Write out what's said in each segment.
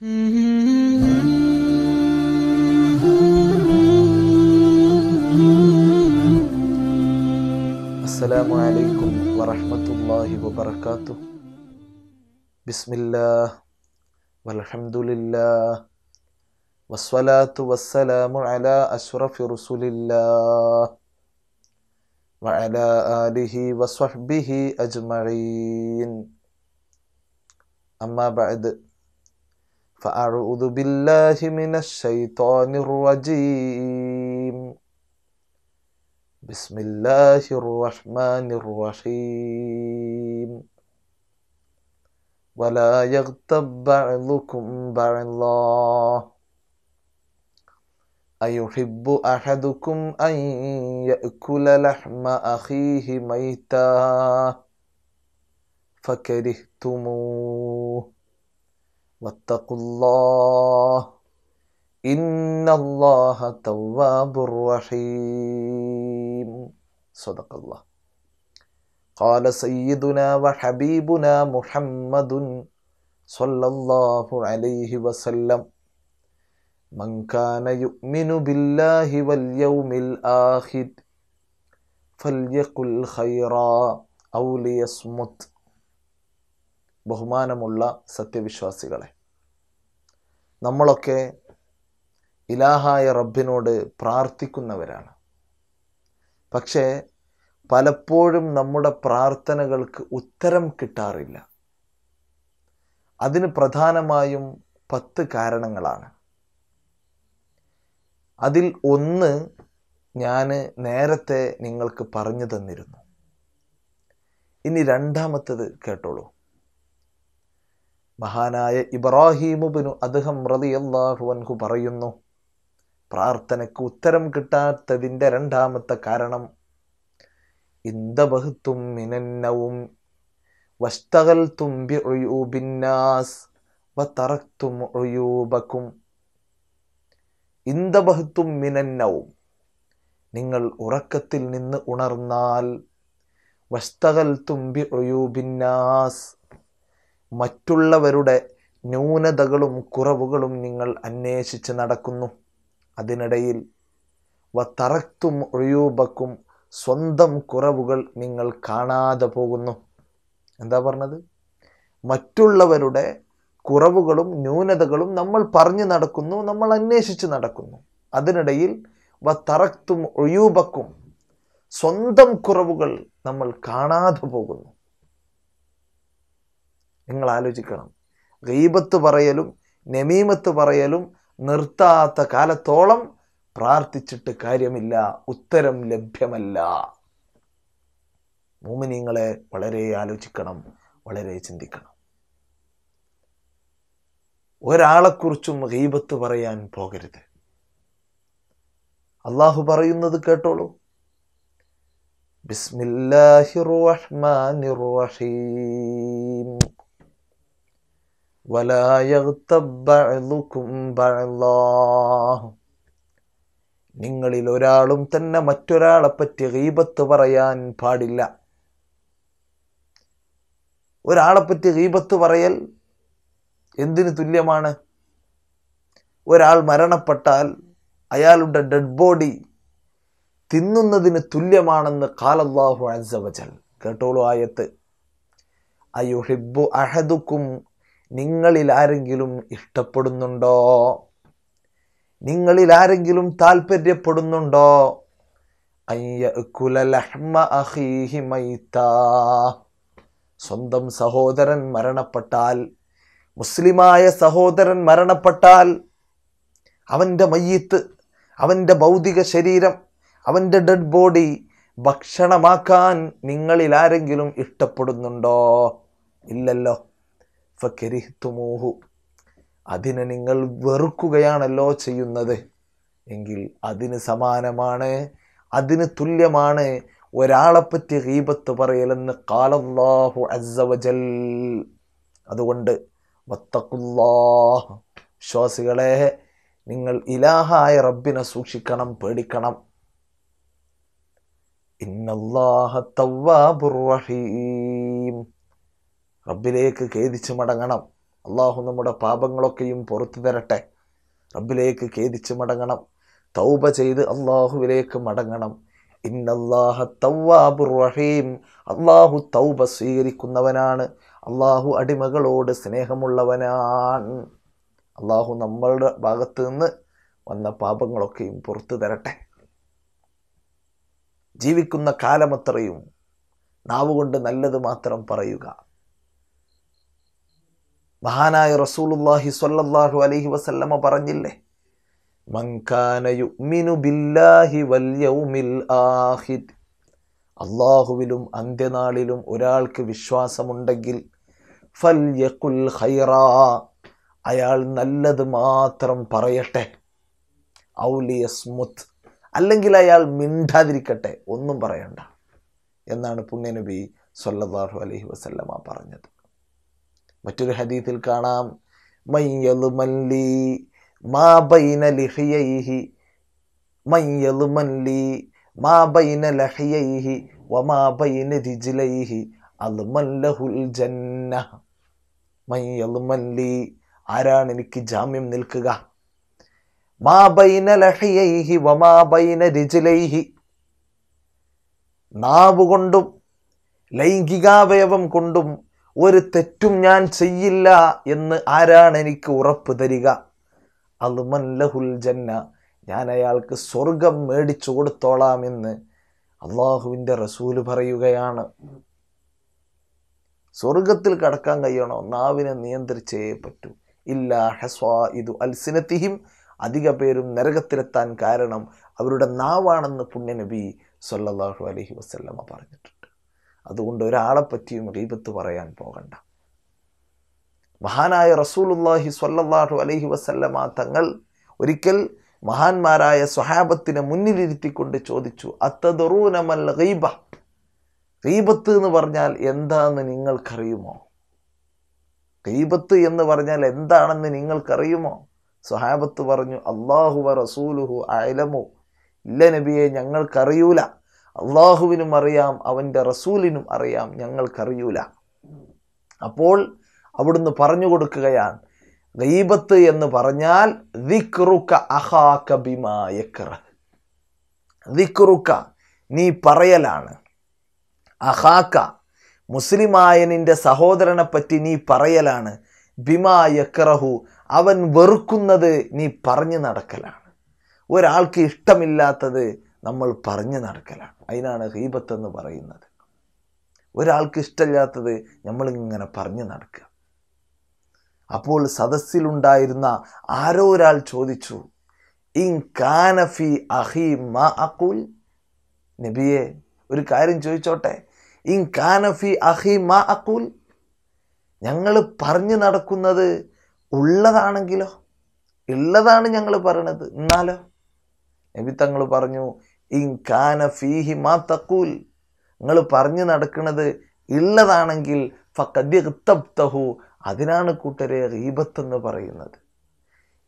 السلام عليكم ورحمة الله وبركاته. بسم الله والحمد لله والصلاة والسلام على أشرف رسول الله وعلى آله وصحبه أجمعين. أما بعد فأعوذ بالله من الشيطان الرجيم. بسم الله الرحمن الرحيم. ولا يغتب بعضكم بعضا. أيحب أحدكم أن يأكل لحم أخيه ميتا؟ فكرهتموه. واتقوا الله إن الله تواب رحيم. صدق الله. قال سيدنا وحبيبنا محمد صلى الله عليه وسلم من كان يؤمن بالله واليوم الآخر فليقل خيرا أو ليصمت. ബഹുമാനമുള്ള സത്യവിശ്വാസികളെ. നമ്മളൊക്കെ ഇലാഹായ റബ്ബിനോട് പ്രാർത്ഥിക്കുന്നവരാണ്. പക്ഷേ പലപ്പോഴും നമ്മുടെ പ്രാർത്ഥനകൾക്ക് ഉത്തരം കിട്ടാറില്ല. അതിന് പ്രധാനമായും പത്ത് കാരണങ്ങളാണ്. അതിൽ ഒന്ന് ഞാൻ നേരത്തെ നിങ്ങൾക്ക് പറഞ്ഞു തന്നിരുന്നു. ഇനി രണ്ടാമത്തത് കേട്ടോളൂ. മഹാനായ ഇബ്രാഹീമുബിനു അദ്ദേഹം റളിയല്ലാഹു അൻഹു പറയുന്നു പ്രാർത്ഥനയ്ക്ക് ഉത്തരം കിട്ടാത്തതിന്റെ രണ്ടാമത്തെ കാരണം ഇന്ദബഹത്തും മിനന്നവും വസ്തകൽത്തും ബി ഉയൂബിന്നാസ് വതറക്തും ഒഴിയൂബക്കും ഇന്ദബഹത്തും മിനന്നവും നിങ്ങൾ ഉറക്കത്തിൽ നിന്ന് ഉണർന്നാൽ വസ്തകൽത്തും ബി ഉയൂബിന്നാസ് മറ്റുള്ളവരുടെ ന്യൂനതകളും കുറവുകളും നിങ്ങൾ അന്വേഷിച്ച് നടക്കുന്നു. അതിനിടയിൽ വത്തറക്തും ഒഴിയൂബക്കും സ്വന്തം കുറവുകൾ നിങ്ങൾ കാണാതെ പോകുന്നു. എന്താ പറഞ്ഞത്? മറ്റുള്ളവരുടെ കുറവുകളും ന്യൂനതകളും നമ്മൾ പറഞ്ഞു നടക്കുന്നു നമ്മൾ അന്വേഷിച്ച് നടക്കുന്നു. അതിനിടയിൽ വത്തറക്തും ഒഴിയൂബക്കും സ്വന്തം കുറവുകൾ നമ്മൾ കാണാതെ പോകുന്നു. നിങ്ങൾ ആലോചിക്കണം ഗൈബത്ത് പറയലും നമീമത്ത് പറയലും നിർത്താത്ത കാലത്തോളം പ്രാർത്ഥിച്ചിട്ട് കാര്യമില്ല. ഉത്തരം ലഭ്യമല്ല. മൂമിനിങ്ങളെ വളരെ ആലോചിക്കണം വളരെ ചിന്തിക്കണം. ഒരാളെക്കുറിച്ചും ഗീബത്ത് പറയാൻ പോകരുത്. അള്ളാഹു പറയുന്നത് കേട്ടോളൂ. ബിസ്മില്ലാഹിർ റഹ്മാനിർ റഹീം. നിങ്ങളിൽ ഒരാളും തന്നെ മറ്റൊരാളെ പറ്റി ഗീബത്ത് പറയാൻ പാടില്ല. ഒരാളെ പറ്റി ഗീബത്ത് പറയൽ എന്തിന് തുല്യമാണ്? ഒരാൾ മരണപ്പെട്ടാൽ അയാളുടെ ഡെഡ് ബോഡി തിന്നുന്നതിന് തുല്യമാണെന്ന് കാലല്ലാഹു അസവജൽ കേട്ടോളൂ ആയത്ത്. അയുഹിബു അഹദുക്കും നിങ്ങളിൽ ആരെങ്കിലും ഇഷ്ടപ്പെടുന്നുണ്ടോ? നിങ്ങളിൽ ആരെങ്കിലും താല്പര്യപ്പെടുന്നുണ്ടോ? സ്വന്തം സഹോദരൻ മരണപ്പെട്ടാൽ മുസ്ലിമായ സഹോദരൻ മരണപ്പെട്ടാൽ അവന്റെ മയ്യത്ത് അവന്റെ ഭൗതിക ശരീരം അവന്റെ ഡെഡ് ബോഡി ഭക്ഷണമാക്കാൻ നിങ്ങളിൽ ആരെങ്കിലും ഇഷ്ടപ്പെടുന്നുണ്ടോ? ഇല്ലല്ലോ. ഫക്കരിഹ്തുമൂഹു. അതിനെ നിങ്ങൾ വെറുക്കുകയാണല്ലോ ചെയ്യുന്നത്. എങ്കിൽ അതിന് സമാനമാണ് അതിന് തുല്യമാണ് ഒരാളെപ്പറ്റി ഹീബത്ത് പറയലെന്ന് കാലല്ലാഹു അസവജൽ അതുകൊണ്ട് വത്തക്കുല്ലാഹ് വിശ്വാസികളെ നിങ്ങൾ ഇലാഹായ റബ്ബിനെ സൂക്ഷിക്കണം പേടിക്കണം. ഇന്നല്ലാഹ തവ്വാബുർ റഹീം. റബ്ബിലേക്ക് ഖേദിച്ച് മടങ്ങണം. അള്ളാഹു നമ്മുടെ പാപങ്ങളൊക്കെയും പുറത്തു തരട്ടെ. റബ്ബിലേക്ക് ഖേദിച്ച് മടങ്ങണം. തൗബ ചെയ്ത് അള്ളാഹുവിലേക്ക് മടങ്ങണം. ഇന്നല്ലാഹ തവ്വാബുർ റഹീം. അള്ളാഹു തൗബ സ്വീകരിക്കുന്നവനാണ്. അള്ളാഹു അടിമകളോട് സ്നേഹമുള്ളവനാണ്. അള്ളാഹു നമ്മളുടെ ഭാഗത്ത് നിന്ന് വന്ന പാപങ്ങളൊക്കെയും പുറത്തു തരട്ടെ. ജീവിക്കുന്ന കാലമത്രയും നാവുകൊണ്ട് നല്ലത് മാത്രം പറയുക. മഹാനായ റസൂലുല്ലാഹി സ്വല്ലല്ലാഹു അലൈഹി വസല്ലമ പറഞ്ഞില്ലേ? മൻകാന യുഅ്മിനു ബില്ലാഹി വൽ യൗമിൽ ആഖിർ. അള്ളാഹുവിലും അന്ത്യനാളിലും ഒരാൾക്ക് വിശ്വാസമുണ്ടെങ്കിൽ ഫൽയഖുൽ ഖൈറാ. അയാൾ നല്ലത് മാത്രം പറയട്ടെ. ഔലിയസ്മുത്ത് അല്ലെങ്കിൽ അയാൾ മിണ്ടാതിരിക്കട്ടെ. ഒന്നും പറയണ്ട. എന്നാണ് പുണ്യനബി സല്ലല്ലാഹു അലൈഹി വസല്ലമ പറഞ്ഞത്. മറ്റൊരു ഹദീത്തിൽ കാണാം. മയ്യലുമല്ലി മാ ബൈന ലിഹിയൈഹി മയ്യലുമല്ലി മാ ബൈന ലഹിയൈഹി വമാ ബൈന രിജ്ലൈഹി അൽമല്ലഹുൽ ജന്ന. മയ്യലുമല്ലി ആരാണ് എനിക്ക് ജാമ്യം നിൽക്കുക? മാ ബൈന ലഹിയൈഹി വമാ ബൈന രിജിലൈഹി. നാവ് ലൈംഗികാവയവം കൊണ്ടും ഒരു തെറ്റും ഞാൻ ചെയ്യില്ല എന്ന് ആരാണ് എനിക്ക് ഉറപ്പ് തരിക? അൽമല്ലഹുൽ ജന്ന ഞാൻ അയാൾക്ക് സ്വർഗം മേടിച്ചു കൊടുത്തോളാം എന്ന് അള്ളാഹുവിന്റെ റസൂൽ പറയുകയാണ്. സ്വർഗത്തിൽ കടക്കാൻ കഴിയണോ? നാവിനെ നിയന്ത്രിച്ചേ പറ്റൂ. ഇല്ല ഹസ്വാ ഇതു അൽസിനത്തിഹിം അധിക പേരും നരകത്തിലെത്താൻ കാരണം അവരുടെ നാവാണെന്ന് പുണ്യനബി സല്ലാഹു അലഹി വസല്ലമ പറഞ്ഞിട്ടുണ്ട്. അതുകൊണ്ട് ഒരാളെ പറ്റിയും റീബത്ത് പറയാൻ പോകണ്ട. മഹാനായ റസൂലുല്ലാഹി സ്വല്ലല്ലാഹു അലൈഹി വസല്ലമ തങ്ങൾ ഒരിക്കൽ മഹാന്മാരായ സ്വഹാബത്തിനെ മുന്നിലിരുത്തിക്കൊണ്ട് ചോദിച്ചു അത്തദറൂനമൽ റീബ റീബത്ത് എന്ന് പറഞ്ഞാൽ എന്താണെന്ന് നിങ്ങൾക്കറിയുമോ? റീബത്ത് എന്ന് പറഞ്ഞാൽ എന്താണെന്ന് നിങ്ങൾക്കറിയുമോ? സ്വഹാബത്ത് പറഞ്ഞു അള്ളാഹു റസൂലുഹു അയലമു ഇല്ല നബിയെ ഞങ്ങൾക്കറിയൂല. അള്ളാഹുവിനും അറിയാം അവന്റെ റസൂലിനും അറിയാം ഞങ്ങൾക്കറിയൂല. അപ്പോൾ അവിടുന്ന് പറഞ്ഞു കൊടുക്കുകയാണ് ഗൈബത്ത് എന്ന് പറഞ്ഞാൽ ദിക്റുക്ക അഹാക ബിമാ യക്റഹ്. ദിക്റുക നീ പറയലാണ്. അഹാക്ക മുസ്ലിമായ നിന്റെ സഹോദരനെ പറ്റി നീ പറയലാണ്. ബിമാ യക്രഹു അവൻ വെറുക്കുന്നത് നീ പറഞ്ഞു നടക്കലാണ്. ഒരാൾക്ക് ഇഷ്ടമില്ലാത്തത് നമ്മൾ പറഞ്ഞു നടക്കലാണ്. അതിനാണ് ഹീബത്ത് എന്ന് പറയുന്നത്. ഒരാൾക്ക് ഇഷ്ടമില്ലാത്തത് നമ്മളിങ്ങനെ പറഞ്ഞു നടക്കുക. അപ്പോൾ സദസ്സിലുണ്ടായിരുന്ന ആരോ ഒരാൾ ചോദിച്ചു ഇൻ കാനഫി അഹി മാ നബിയെ ഒരു കാര്യം ചോദിച്ചോട്ടെ ഇൻ കാനഫി അഹി മാ അക്കുൽ ഞങ്ങൾ പറഞ്ഞു നടക്കുന്നത് ഉള്ളതാണെങ്കിലോ ഉള്ളതാണ് ഞങ്ങൾ പറയണത് എന്നാലോ നബി തങ്ങൾ പറഞ്ഞു ഇൻ കാന ഫീഹി മാ തക്കൂൽ നിങ്ങൾ പറഞ്ഞു നടക്കുന്നത് ഉള്ളതാണെങ്കിൽ ഫക്കദ്യഹു അതിനാണ് കൂട്ടരെ ഗീബത്ത് എന്ന് പറയുന്നത്.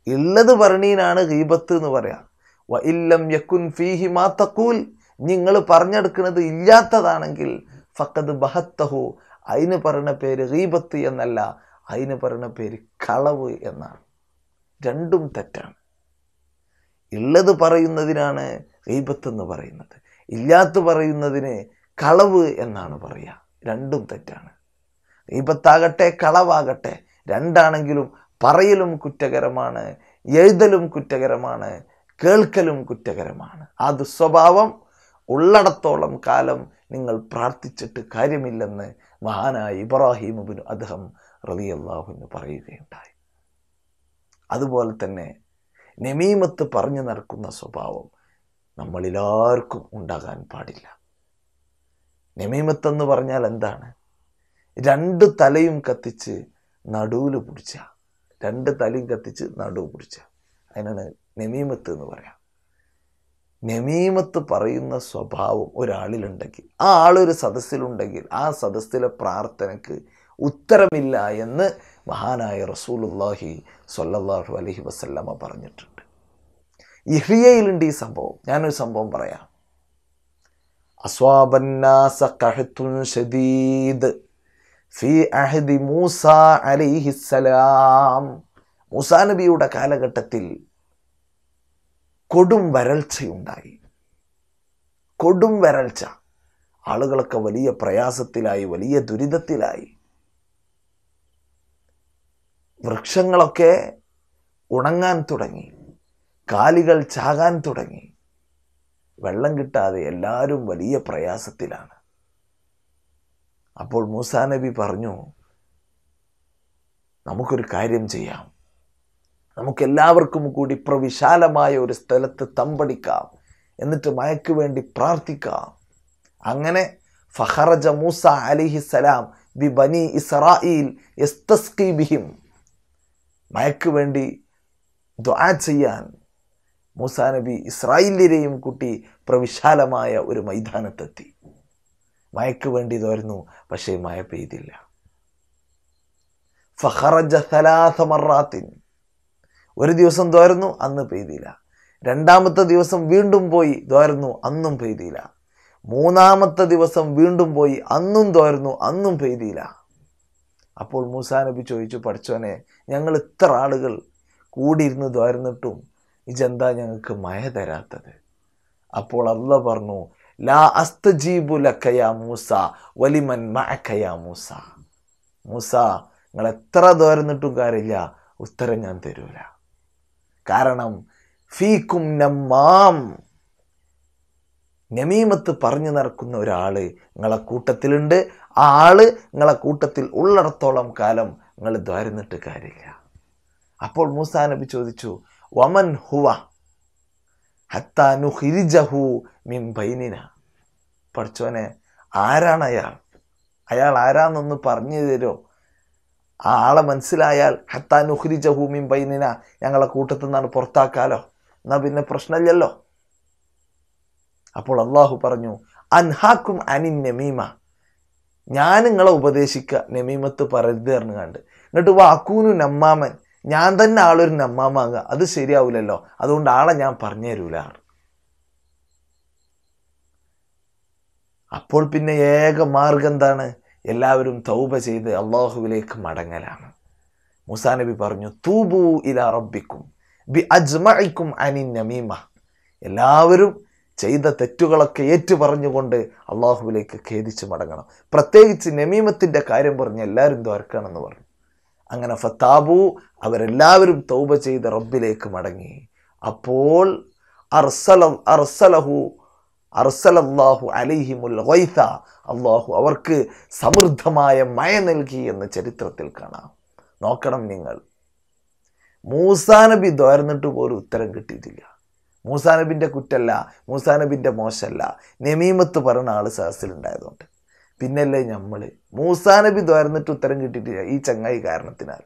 ഉള്ളത് പറഞ്ഞീനാണ് ഗീബത്ത് എന്ന് പറയാം. വ ഇല്ലം യക്കുൻ ഫീഹി മാ തക്കൂൽ നിങ്ങൾ പറഞ്ഞെടുക്കുന്നത് ഇല്ലാത്തതാണെങ്കിൽ ഫക്കത് ബഹത്തഹു അതിന് പറയുന്ന പേര് ഗീബത്ത് എന്നല്ല അതിന് പറയുന്ന പേര് കളവ് എന്നാണ്. രണ്ടും തെറ്റാണ്. ഉള്ളത് പറയുന്നതിനാണ് എന്ന് പറയുന്നത്. ഇല്ലാത്ത പറയുന്നതിന് കളവ് എന്നാണ് പറയുക രണ്ടും തെറ്റാണ്. ഗൈബത്താകട്ടെ കളവാകട്ടെ രണ്ടാണെങ്കിലും പറയലും കുറ്റകരമാണ് എഴുതലും കുറ്റകരമാണ് കേൾക്കലും കുറ്റകരമാണ്. ആ ദുസ്വഭാവം ഉള്ളടത്തോളം കാലം നിങ്ങൾ പ്രാർത്ഥിച്ചിട്ട് കാര്യമില്ലെന്ന് മഹാനായ ഇബ്രാഹിമുബിന് അദ്ദേഹം റലിയല്ലാഹുവിന് പറയുകയുണ്ടായി. അതുപോലെ തന്നെ നെമീമത്ത് പറഞ്ഞു നടക്കുന്ന സ്വഭാവം നമ്മളെല്ലാവർക്കും ഉണ്ടാകാൻ പാടില്ല. നെമീമത്ത് എന്ന് പറഞ്ഞാൽ എന്താണ്? രണ്ട് തലയും കത്തിച്ച് നടുവിൽ പിടിച്ച രണ്ട് തലയും കത്തിച്ച് നടുവ് പിടിച്ച. അതിനാണ് നെമീമത്ത് എന്ന് പറയാം. നെമീമത്ത് പറയുന്ന സ്വഭാവം ഒരാളിലുണ്ടെങ്കിൽ ആ ആളൊരു സദസ്സിലുണ്ടെങ്കിൽ ആ സദസ്സിലെ പ്രാർത്ഥനയ്ക്ക് ഉത്തരമില്ല എന്ന് മഹാനായ റസൂലുല്ലാഹി സ്വല്ലല്ലാഹു അലഹി വസല്ലമ പറഞ്ഞിട്ടുണ്ട്. ഇഹ്രിയയിലുണ്ട് ഈ സംഭവം. ഞാനൊരു സംഭവം പറയാം. അസ്വാബന്നാസ കഹത്തുൻ ഷദീദ് ഫി അഹദി മൂസ അലിഹിസലാം മൂസാ നബിയുടെ കാലഘട്ടത്തിൽ കൊടും വരൾച്ചയുണ്ടായി. കൊടും വരൾച്ച. ആളുകളൊക്കെ വലിയ പ്രയാസത്തിലായി വലിയ ദുരിതത്തിലായി. വൃക്ഷങ്ങളൊക്കെ ഉണങ്ങാൻ തുടങ്ങി. കാലികൾ ചാകാൻ തുടങ്ങി. വെള്ളം കിട്ടാതെ എല്ലാവരും വലിയ പ്രയാസത്തിലാണ്. അപ്പോൾ മൂസാ നബി പറഞ്ഞു നമുക്കൊരു കാര്യം ചെയ്യാം. നമുക്കെല്ലാവർക്കും കൂടി പ്രവിശാലമായ ഒരു സ്ഥലത്ത് തമ്പടിക്കാം. എന്നിട്ട് മയക്ക് വേണ്ടി പ്രാർത്ഥിക്കാം. അങ്ങനെ ഫഹറജ മൂസ അലിഹിസലാം ബി ബനി ഇസ്രായിൽ എസ്തസ്കി ബിഹിം മയക്ക് വേണ്ടി ദ്വാ ചെയ്യാൻ മൂസാ നബി ഇസ്രായേലിനെയും കൂട്ടി പ്രവിശാലമായ ഒരു മൈതാനത്തെത്തി. മയക്ക് വേണ്ടി തോരുന്നു പക്ഷേ മഴ പെയ്തില്ല. ഫഹറജ സലാസ മറാത്തിൻ. ഒരു ദിവസം തോരുന്നു അന്ന് പെയ്തില്ല. രണ്ടാമത്തെ ദിവസം വീണ്ടും പോയി തോരുന്നു അന്നും പെയ്തില്ല. മൂന്നാമത്തെ ദിവസം വീണ്ടും പോയി അന്നും തോരുന്നു അന്നും പെയ്തില്ല. അപ്പോൾ മൂസാ നബി ചോദിച്ചു പഠിച്ചോനെ ഞങ്ങൾ ഇത്ര ആളുകൾ കൂടിയിരുന്ന് ദ്വാരുന്നിട്ടും ഇജെന്താ ഞങ്ങൾക്ക് മയ തരാത്തത്? അപ്പോൾ അള്ള പറഞ്ഞു ലാ അസ്തജീബു ലക്കയാ മൂസ വലിമൻ മഅക്കയാ മൂസ. മൂസ നിങ്ങൾ എത്ര ദ്വാരുന്നിട്ടും കാര്യമില്ല ഉത്തരം ഞാൻ തരൂല. കാരണം ഫീക്കും നമ്മാം നമീമത്ത് പറഞ്ഞു നടക്കുന്ന ഒരാൾ നിങ്ങളെ കൂട്ടത്തിലുണ്ട്. ആ ആൾ നിങ്ങളെ കൂട്ടത്തിൽ ഉള്ളിടത്തോളം കാലം നിങ്ങൾ ദ്വാരുന്നിട്ട് കാര്യമില്ല. അപ്പോൾ മൂസാ നബി ചോദിച്ചു വമൻ ഹുവ ഹത്താനു ഹിരിജഹു മിൻ ബൈനിന? പഠിച്ചോനെ ആരാണ് അയാൾ? അയാൾ ആരാന്നൊന്ന് പറഞ്ഞു തരുമോ ആ ആളെ മനസ്സിലായാൽ ഹത്താനു ഹിരിജഹു മിൻ ബൈനിന ഞങ്ങളെ കൂട്ടത്തിൽ നിന്നാണ് പുറത്താക്കാലോ? എന്നാൽ പിന്നെ പ്രശ്നമില്ലല്ലോ? അപ്പോൾ അള്ളാഹു പറഞ്ഞു അൻഹാക്കും അനിൻ നമീമ. ഞാൻ നിങ്ങളെ ഉപദേശിക്കുക നമീമത്ത് പറയരുത് പറഞ്ഞു കണ്ട്. എന്നിട്ട് വാക്കൂനു നമ്മാമൻ. ഞാൻ തന്നെ ആളൊരു നമ്മാമാകുക അത് ശരിയാവില്ലല്ലോ അതുകൊണ്ട് ആളെ ഞാൻ പറഞ്ഞു തരൂല. അപ്പോൾ പിന്നെ ഏക മാർഗം എന്താണ്? എല്ലാവരും തൗബ ചെയ്ത് അള്ളാഹുവിലേക്ക് മടങ്ങലാണ്. മുസാ നബി പറഞ്ഞു തൂബു ഇല റബ്ബിക്കും ബി അജ്മഇക്കും അനിൻ നമീമ. എല്ലാവരും ചെയ്ത തെറ്റുകളൊക്കെ ഏറ്റു പറഞ്ഞുകൊണ്ട് അള്ളാഹുവിലേക്ക് ഖേദിച്ച് മടങ്ങണം. പ്രത്യേകിച്ച് നമീമത്തിന്റെ കാര്യം പറഞ്ഞ് എല്ലാവരും ദ്വാരക്കണമെന്ന് പറഞ്ഞു. അങ്ങനെ ഫത്താബു അവരെല്ലാവരും തൗബ ചെയ്ത് റബ്ബിലേക്ക് മടങ്ങി. അപ്പോൾ അർസല അർസലഹു അർസലല്ലാഹു അലിഹിമുൽ വൈസ അള്ളാഹു അവർക്ക് സമൃദ്ധമായ മയ നൽകി എന്ന് ചരിത്രത്തിൽ കാണാം. നോക്കണം നിങ്ങൾ. മൂസാ നബി ദ്വാരന്നിട്ട് പോലും ഉത്തരം കിട്ടിയിട്ടില്ല. മൂസാ നബിന്റെ കുറ്റല്ല മൂസാ നബിന്റെ മോശമല്ല നെമീമത്ത് പറയുന്ന ആൾ സഹസിലുണ്ടായതുകൊണ്ട് പിന്നല്ലേ നമ്മൾ മൂസാ നബി ദ്വാരന്നിട്ട് ഉത്തരം കിട്ടിയിട്ടില്ല ഈ ചങ്ങായി കാരണത്തിനാൽ.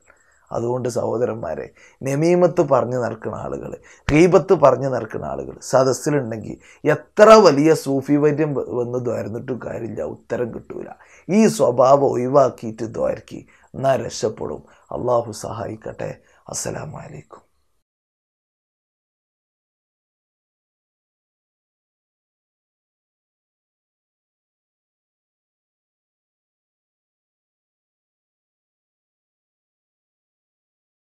അതുകൊണ്ട് സഹോദരന്മാരെ നെമീമത്ത് പറഞ്ഞു നടക്കുന്ന ആളുകൾ ഗീബത്ത് പറഞ്ഞു നടക്കുന്ന ആളുകൾ സദസ്സിലുണ്ടെങ്കിൽ എത്ര വലിയ സൂഫി വൈദ്യം വന്ന് ദ്വാരുന്നിട്ടും കാര്യമില്ല ഉത്തരം കിട്ടൂല. ഈ സ്വഭാവം ഒഴിവാക്കിയിട്ട് ദ്വാരക്കി എന്നാൽ രക്ഷപ്പെടും. അള്ളാഹു സഹായിക്കട്ടെ. അസ്സലാമലൈക്കും